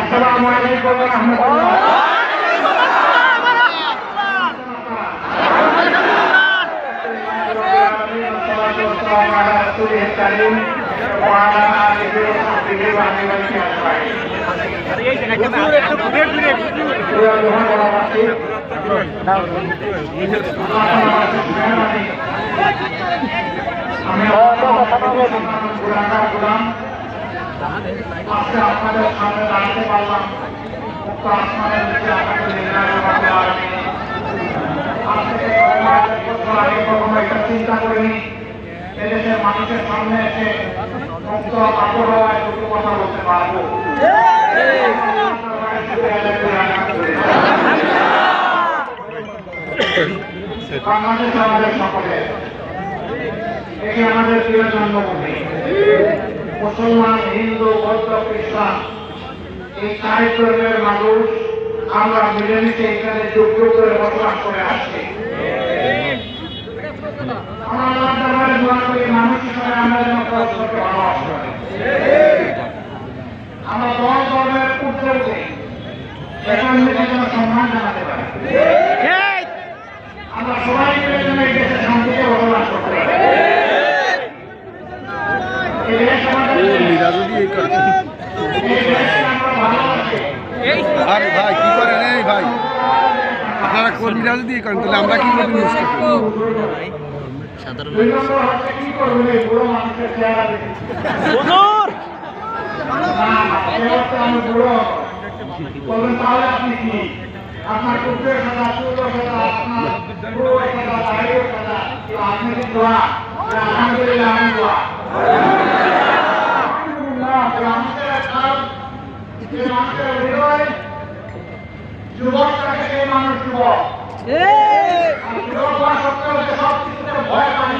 আসসালামু আলাইকুম রহমতুল্লাহ Thank you. আজকে আপনাদের সামনে দাঁড়াতে পারলাম মুক্ত আসমানের নিচে আপনাদের আগে কখনো এটা চিন্তা করিনি এদেশের মানুষের সামনে এসে মুক্ত আবহাওয়ায় দুটো কথা বলতে পারব Thank you. বাংলাদেশ আমাদের সকলে এটি আমাদের প্রিয় জন্মভূমি। মুসলমান হিন্দু বৌদ্ধ খ্রিস্টান। এই চার ধর্মের মানুষ আমরা মিলেমিশে এখানে যুগ যুগ করে বসবাস করে আসছি। আমরা আল্লাহর দরবারে দোয়া করি মানুষ হিসাবে আমরা যেন পরস্পরকে ভালোবাসতে আমরা দল ধর্মের ঊর্ধ্বে এখান থেকে যেন সম্মান জানাতে পারি। আমরা সবাই মিলে যেন এই দেশে শান্তিতে বসবাস করতে পারি। এই দেশ আমাদের এই দেশকে আমরা ভালোবাসি। আরে ভাই কি করেন এই ভাই? আপনারা কর্মীরা যদি করেন তাহলে আমরা কি করবেন এই বুড়ো আপনার কুকুরের সাদা, চুলের সাদা, আপনার বুড়োর সাদা, দাড়ির সাদা, তো আপনি কি দোয়া? আলহামদুলিল্লাহ, আমি দোয়া। আলহামদুলিল্লাহ, যে মানুষের কাল, যে মানুষের হৃদয়, যুবক থাকে সেই মানুষ যুবক। যুবক হওয়া সত্ত্বেও সব কিছুতে ভয় মনে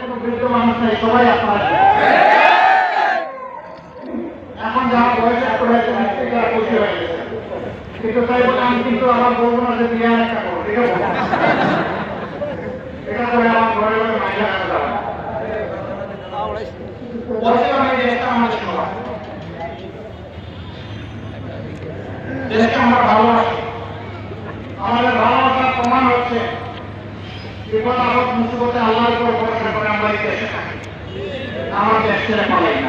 কোনো বৃদ্ধ মানুষ নেই, সবাই আপনারা কিন্তু তাই আমি কিন্তু আমার বলব না যে বিয়ে একটা করো ঠিক আছে এটা করে আমার ঘরে ঘরে মাইয়া রাখা যাবে না। বলছিলাম দেশটা আমাদের সবার দেশকে আমরা আমরা দেশে আমার না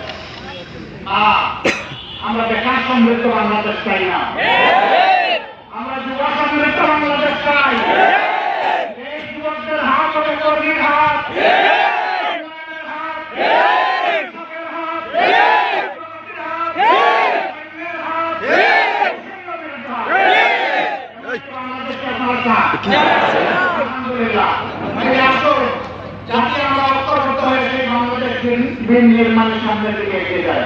আমরা বেকার সমৃদ্ধ বাংলাদেশ চাই না। আমরা যুব সমৃদ্ধ বাংলাদেশ চাই। যুবকদের হাত হবে কর্মীর হাত। উন্নয়নের হাত, দিন- নির্মাণের সামনের দিকে এগিয়ে যায়।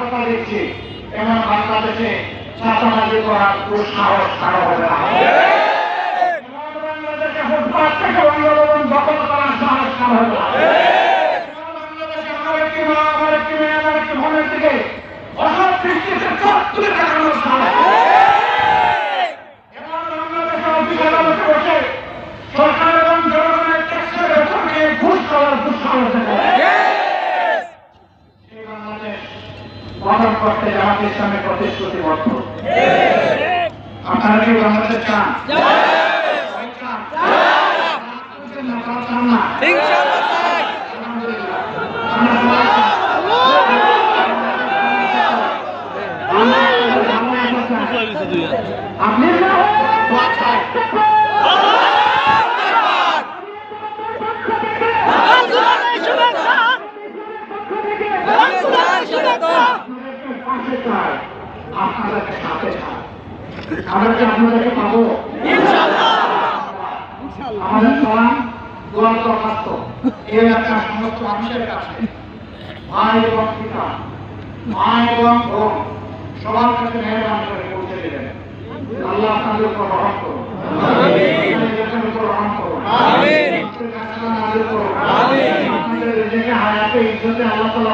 কথা দিচ্ছি। এমন বাংলাদেশে চাষাবাজি করার দুঃসাহস কারও হবে না। সাহস কারও হবে বাংলাদেশে আমার একটি করতে জামাতের সামনে প্রতিশ্রুতিবদ্ধ আপনারা কি বাংলাদেশ চান? আপনি আপনাদেরকে পাশে চাই আপনাদেরকে সাথে চাই আমরা কি আপনাদেরকে পাবো? আমাদের দোয়া দোয়া দরখাস্ত এই একটা সমস্ত মানুষের কাছে ভাই এবং পিতা মা এবং বোন সবার কাছে মেহরবান করে পৌঁছে দিলেন আল্লাহ আপনাদের উপর রহম করুন। আপনাদের উপর রহম করুন। আপনাদের কাছে নাজিল করুন। আপনাদের রিজিকে হায়াতে ইজ্জতে আল্লাহ তাআলা